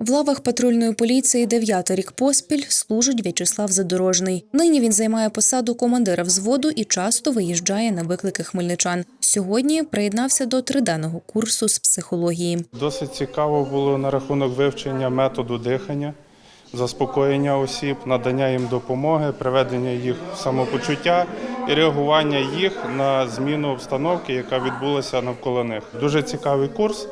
В лавах патрульної поліції дев'ятий рік поспіль служить В'ячеслав Задорожний. Нині він займає посаду командира взводу і часто виїжджає на виклики хмельничан. Сьогодні приєднався до триденного курсу з психології. Досить цікаво було на рахунок вивчення методу дихання, заспокоєння осіб, надання їм допомоги, приведення їх в самопочуття і реагування їх на зміну обстановки, яка відбулася навколо них. Дуже цікавий курс.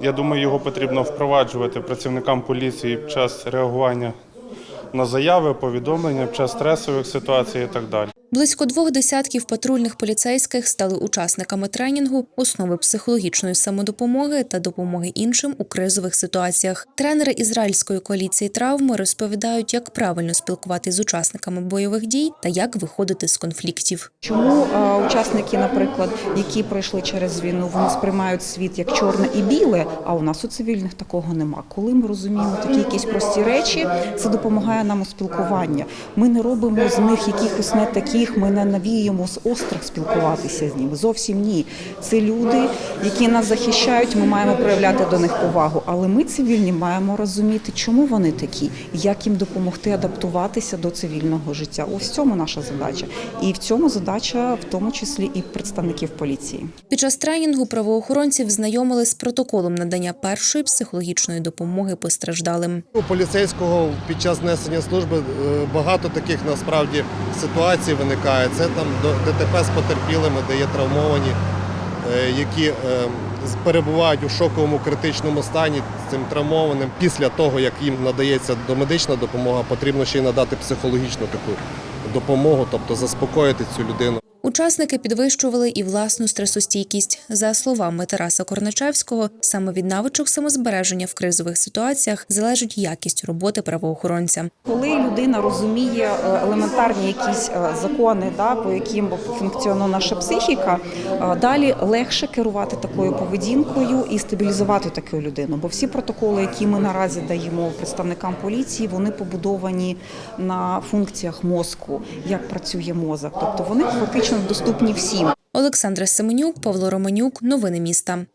Я думаю, його потрібно впроваджувати працівникам поліції під час реагування на заяви, повідомлення, під час стресових ситуацій і так далі. Близько двох десятків патрульних поліцейських стали учасниками тренінгу основи психологічної самодопомоги та допомоги іншим у кризових ситуаціях. Тренери ізраїльської коаліції травми розповідають, як правильно спілкуватися з учасниками бойових дій та як виходити з конфліктів. Чому е, учасники, наприклад, які пройшли через війну, вони сприймають світ як чорне і біле, а у нас у цивільних такого нема. Коли ми розуміємо такі якісь прості речі, це допомагає нам у спілкуванні. Ми не робимо з них якихось не таких, ми не навіюємо з острах спілкуватися з ними. Зовсім ні. Це люди, які нас захищають. Ми маємо проявляти до них повагу. Але ми цивільні маємо розуміти, чому вони такі, як їм допомогти адаптуватися до цивільного життя. Ось в цьому наша задача, і в цьому задача, в тому числі і представників поліції. Під час тренінгу правоохоронців знайомили з протоколом надання першої психологічної допомоги постраждалим. У поліцейського під час несення служби е, багато таких насправді ситуацій виникає. Це там ДТП з потерпілими, де є травмовані, е, які е, перебувають у шоковому критичному стані цим травмованим. Після того, як їм надається домедична допомога, потрібно ще й надати психологічну таку допомогу, тобто заспокоїти цю людину. Учасники підвищували і власну стресостійкість. За словами Тараса Корначевського, саме від навичок самозбереження в кризових ситуаціях залежить якість роботи правоохоронця. Коли людина розуміє е, елементарні якісь е, закони, да, по яким функціонує наша психіка, е, далі легше керувати такою поведінкою і стабілізувати таку людину. Бо всі протоколи, які ми наразі даємо представникам поліції, вони побудовані на функціях мозку, як працює мозок. Тобто вони фактично доступні всім. Олександра Семенюк, Павло Романюк. Новини міста.